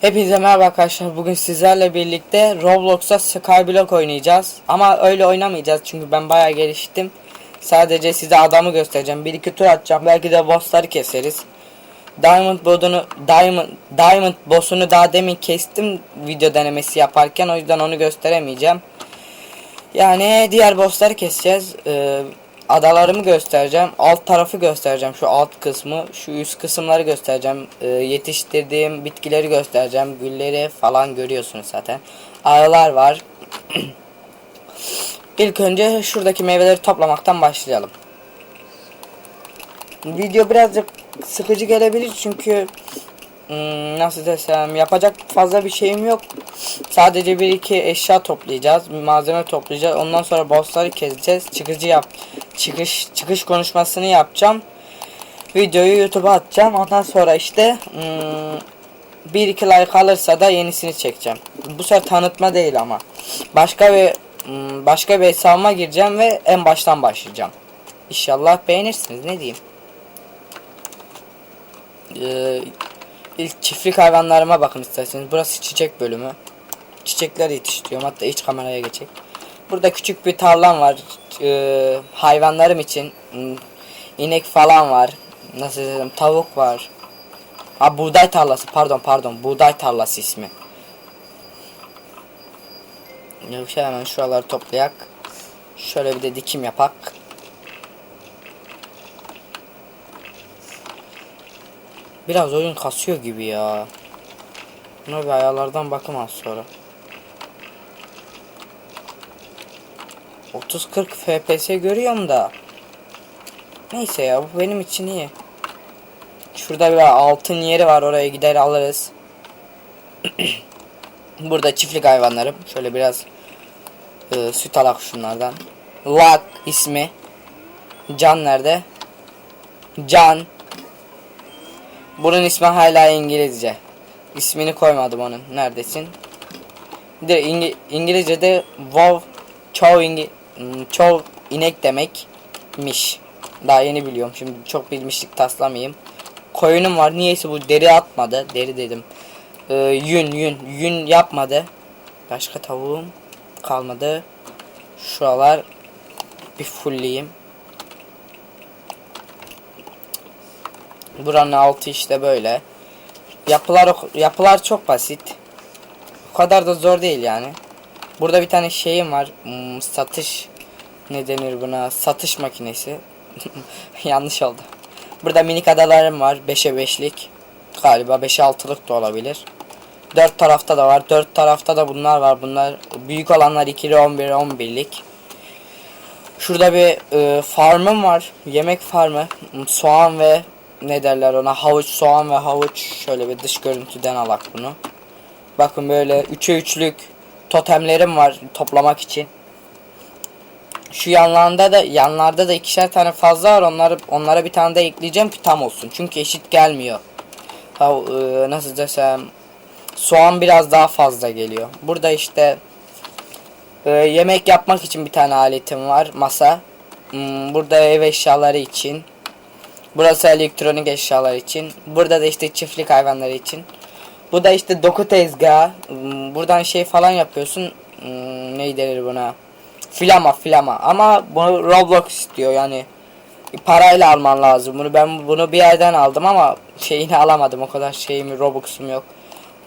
Hepinize merhaba arkadaşlar. Bugün sizlerle birlikte Roblox'ta Skyblock oynayacağız. Ama öyle oynamayacağız çünkü ben bayağı geliştim. Sadece size adamı göstereceğim. Bir iki tur atacağım. Belki de bossları keseriz. Diamond bodunu Diamond Diamond boss'unu daha demin kestim video denemesi yaparken o yüzden onu gösteremeyeceğim. Yani diğer bossları keseceğiz. Ee, adalarımı göstereceğim. Alt tarafı göstereceğim. Şu alt kısmı, şu üst kısımları göstereceğim. Ee, yetiştirdiğim bitkileri göstereceğim. Gülleri falan görüyorsunuz zaten. Arılar var. İlk önce şuradaki meyveleri toplamaktan başlayalım. Video birazcık sıkıcı gelebilir çünkü hmm, nasıl desem yapacak fazla bir şeyim yok. Sadece bir iki eşya toplayacağız, malzeme toplayacağız. Ondan sonra bossları keseceğiz. Çıkıcı yap, çıkış çıkış konuşmasını yapacağım. Videoyu YouTube'a atacağım. Ondan sonra işte hmm, bir iki like alırsa da yenisini çekeceğim. Bu sefer tanıtma değil ama başka bir hmm, başka bir hesabıma gireceğim ve en baştan başlayacağım. İnşallah beğenirsiniz. Ne diyeyim? Ee, ilk çiftlik hayvanlarıma bakın isterseniz. Burası çiçek bölümü. Çiçekler yetiştiriyorum. Hatta iç kameraya geçecek. Burada küçük bir tarlam var. Ee, hayvanlarım için. İnek falan var. Nasıl dedim? Tavuk var. Ha buğday tarlası. Pardon pardon. Buğday tarlası ismi. Şey hemen şuraları toplayak. Şöyle bir de dikim yapak. Biraz oyun kasıyor gibi ya. Buna bir ayarlardan bakım az sonra. 30-40 FPS görüyorum da. Neyse ya bu benim için iyi. Şurada bir altın yeri var oraya gider alırız. Burada çiftlik hayvanlarım. Şöyle biraz e, süt alak şunlardan. Lak ismi. Can nerede? Can. Bunun ismi hala İngilizce. İsmini koymadım onun. Neredesin? De İngi İngilizce'de wow çoğu hmm, çoğu inek demekmiş. Daha yeni biliyorum. Şimdi çok bilmişlik taslamayayım. Koyunum var. Niyeyse bu deri atmadı. Deri dedim. Ee, yün yün yün yapmadı. Başka tavuğum kalmadı. Şuralar bir fullleyeyim. Buranın altı işte böyle. Yapılar yapılar çok basit. O kadar da zor değil yani. Burada bir tane şeyim var. Hmm, satış ne denir buna? Satış makinesi. Yanlış oldu. Burada minik adalarım var. 5'e 5'lik. Galiba 5'e 6'lık da olabilir. Dört tarafta da var. Dört tarafta da bunlar var. Bunlar büyük olanlar 2'li 11 11'lik. Şurada bir e, farmım var. Yemek farmı. Soğan ve ne derler ona havuç soğan ve havuç şöyle bir dış görüntüden alak bunu. Bakın böyle 3'e 3'lük totemlerim var toplamak için. Şu yanlarında da yanlarda da ikişer tane fazla var. Onları onlara bir tane de ekleyeceğim ki tam olsun. Çünkü eşit gelmiyor. Ha, e, nasıl desem soğan biraz daha fazla geliyor. Burada işte e, yemek yapmak için bir tane aletim var. Masa. Hmm, burada ev eşyaları için. Burası elektronik eşyalar için. Burada da işte çiftlik hayvanları için. Bu da işte doku tezgahı. Hmm, Buradan şey falan yapıyorsun. Hmm, Ne denir buna? Flama flama. Ama bunu Roblox istiyor yani. Parayla alman lazım. Bunu ben bunu bir yerden aldım ama şeyini alamadım. O kadar şeyim Robux'um yok.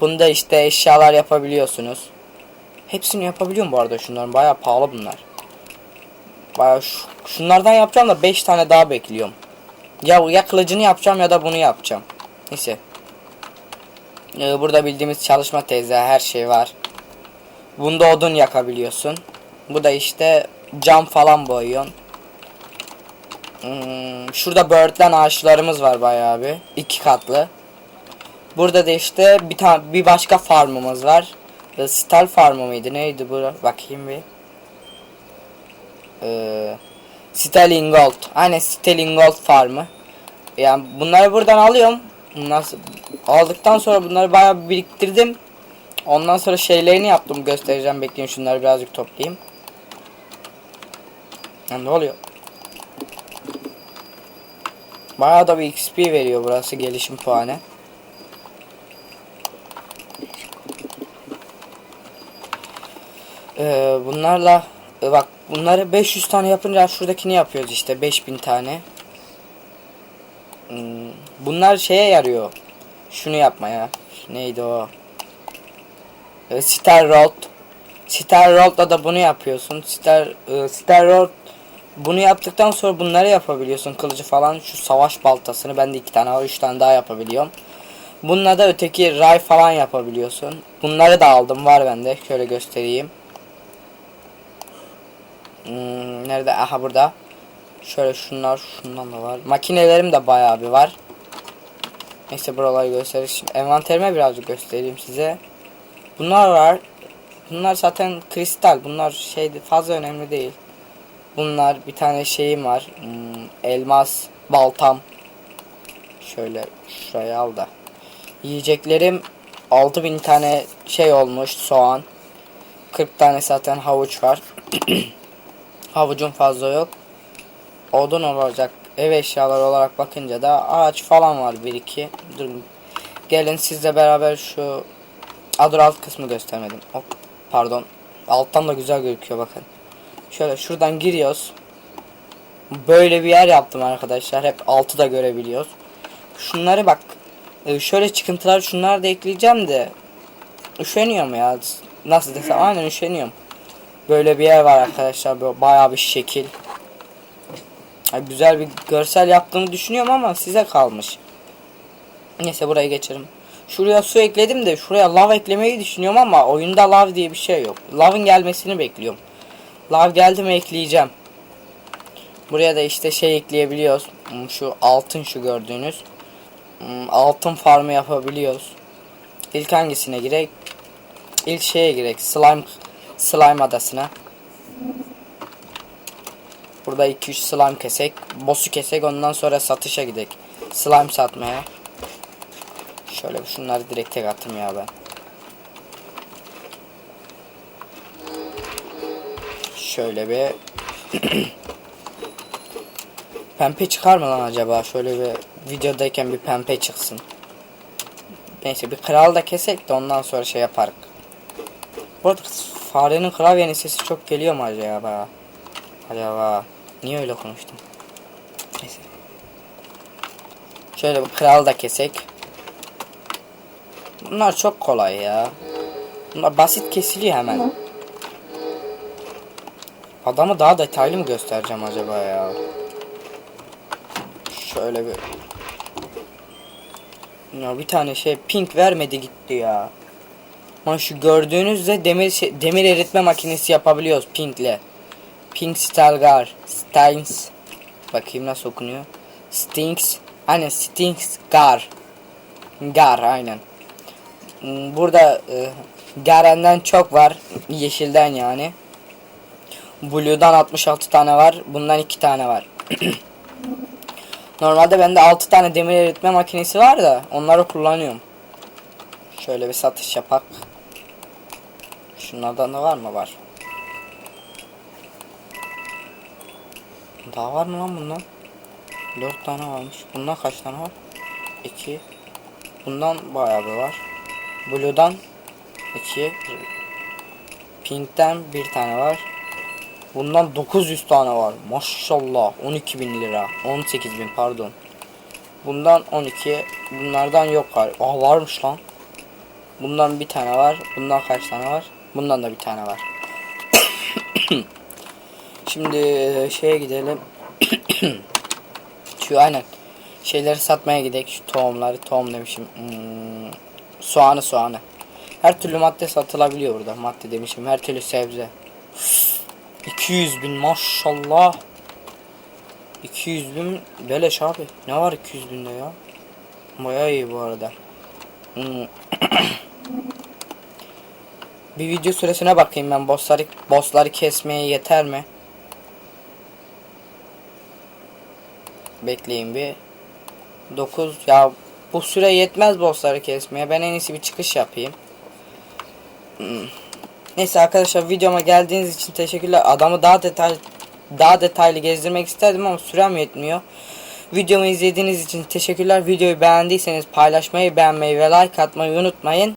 Bunda işte eşyalar yapabiliyorsunuz. Hepsini yapabiliyorum bu arada şunların. Bayağı pahalı bunlar. Bayağı şu, şunlardan yapacağım da 5 tane daha bekliyorum. Ya, ya kılıcını yapacağım ya da bunu yapacağım. Neyse. Ee, burada bildiğimiz çalışma teyze her şey var. Bunda odun yakabiliyorsun. Bu da işte cam falan boyuyorsun. Hmm, şurada böğürtlen ağaçlarımız var bayağı bir. iki katlı. Burada da işte bir tane bir başka farmımız var. Ee, Stel farmı mıydı neydi bu? Bakayım bir. Ee, Sterling Gold. Aynen Sterling farmı yani bunları buradan alıyorum. Nasıl aldıktan sonra bunları bayağı biriktirdim. Ondan sonra şeylerini yaptım göstereceğim bekleyin şunları birazcık toplayayım. Ya ne oluyor? Bayağı da bir XP veriyor burası gelişim puanı. Ee, bunlarla bak bunları 500 tane yapınca şuradakini yapıyoruz işte 5000 tane. Hmm, bunlar şeye yarıyor. Şunu yapmaya. Neydi o? Ee, Star Road. Star Road'la da bunu yapıyorsun. Star e, Star Road bunu yaptıktan sonra bunları yapabiliyorsun. Kılıcı falan şu savaş baltasını ben de iki tane var, üç tane daha yapabiliyorum. Bununla da öteki ray falan yapabiliyorsun. Bunları da aldım var bende. Şöyle göstereyim. Hmm, nerede? Aha burada. Şöyle şunlar şundan da var. Makinelerim de bayağı bir var. Neyse buraları göstereyim. Şimdi envanterime birazcık göstereyim size. Bunlar var. Bunlar zaten kristal. Bunlar şey fazla önemli değil. Bunlar bir tane şeyim var. Hmm, elmas baltam. Şöyle şuraya al da. Yiyeceklerim 6000 tane şey olmuş soğan. 40 tane zaten havuç var. Havucum fazla yok. Odun olacak. Ev eşyaları olarak bakınca da ağaç falan var bir iki. Durun. Gelin sizle beraber şu Adur alt kısmı göstermedim. Hop, pardon. Alttan da güzel gözüküyor bakın. Şöyle şuradan giriyoruz. Böyle bir yer yaptım arkadaşlar. Hep altı da görebiliyoruz. Şunları bak. e, Şöyle çıkıntılar şunları da ekleyeceğim de. Üşeniyorum ya. Nasıl desem aynen üşeniyorum. Böyle bir yer var arkadaşlar. Böyle bayağı bir şekil. Güzel bir görsel yaptığımı düşünüyorum ama size kalmış. Neyse buraya geçerim. Şuraya su ekledim de şuraya lav eklemeyi düşünüyorum ama oyunda lav diye bir şey yok. Lavın gelmesini bekliyorum. Lav geldi mi ekleyeceğim. Buraya da işte şey ekleyebiliyoruz. Hmm, Şu altın şu gördüğünüz. Hmm, Altın farmı yapabiliyoruz. İlk hangisine girek? İlk şeye girek. Slime slime adasına. Burada 2-3 slime kesek. Boss'u kesek ondan sonra satışa gidek. Slime satmaya. Şöyle şunları direkt tek attım ya ben. Şöyle bir Pembe çıkar mı lan acaba? Şöyle bir videodayken bir pembe çıksın. Neyse bir kral da kesek de ondan sonra şey yaparız. Bu arada farenin klavyenin sesi çok geliyor mu acaba? Acaba niye öyle konuştum? Neyse. Şöyle bir kral da kesek. Bunlar çok kolay ya. Bunlar basit kesiliyor hemen. Adamı daha detaylı mı göstereceğim acaba ya? Şöyle bir ya bir tane şey pink vermedi gitti ya. Ama şu gördüğünüzde demir şey- demir eritme makinesi yapabiliyoruz pinkle. Pink Stalgar, Stings. Bakayım nasıl okunuyor. Stinks. Aynen Stinks Gar. Gar aynen. Hmm, Burada e, Garen'den çok var. Yeşilden yani. Blue'dan 66 tane var. Bundan 2 tane var. Normalde bende 6 tane demir eritme makinesi var da onları kullanıyorum. Şöyle bir satış yapak. Şunlardan da var mı? Var. Daha var mı lan bundan? 4 tane varmış. Bundan kaç tane var? 2. Bundan bayağı bir var. Blue'dan 2. Pink'ten bir tane var. Bundan 900 tane var. Maşallah. 12 bin lira. 18 bin pardon. Bundan 12. Bunlardan yok var. Aa varmış lan. Bundan bir tane var. Bundan kaç tane var? Bundan da bir tane var. Şimdi e, şeye gidelim. Şu aynen. Şeyleri satmaya gidelim. Şu tohumları. Tohum demişim. Hmm, soğanı soğanı. Her türlü madde satılabiliyor burada. Madde demişim. Her türlü sebze. 200 bin maşallah. 200 bin beleş abi. Ne var 200 binde ya? Baya iyi bu arada. Hmm. bir video süresine bakayım ben bossları bossları kesmeye yeter mi? Bekleyin bir. 9 ya bu süre yetmez bossları kesmeye. Ben en iyisi bir çıkış yapayım. Hmm. Neyse arkadaşlar videoma geldiğiniz için teşekkürler. Adamı daha detaylı daha detaylı gezdirmek isterdim ama sürem yetmiyor. Videomu izlediğiniz için teşekkürler. Videoyu beğendiyseniz paylaşmayı, beğenmeyi ve like atmayı unutmayın.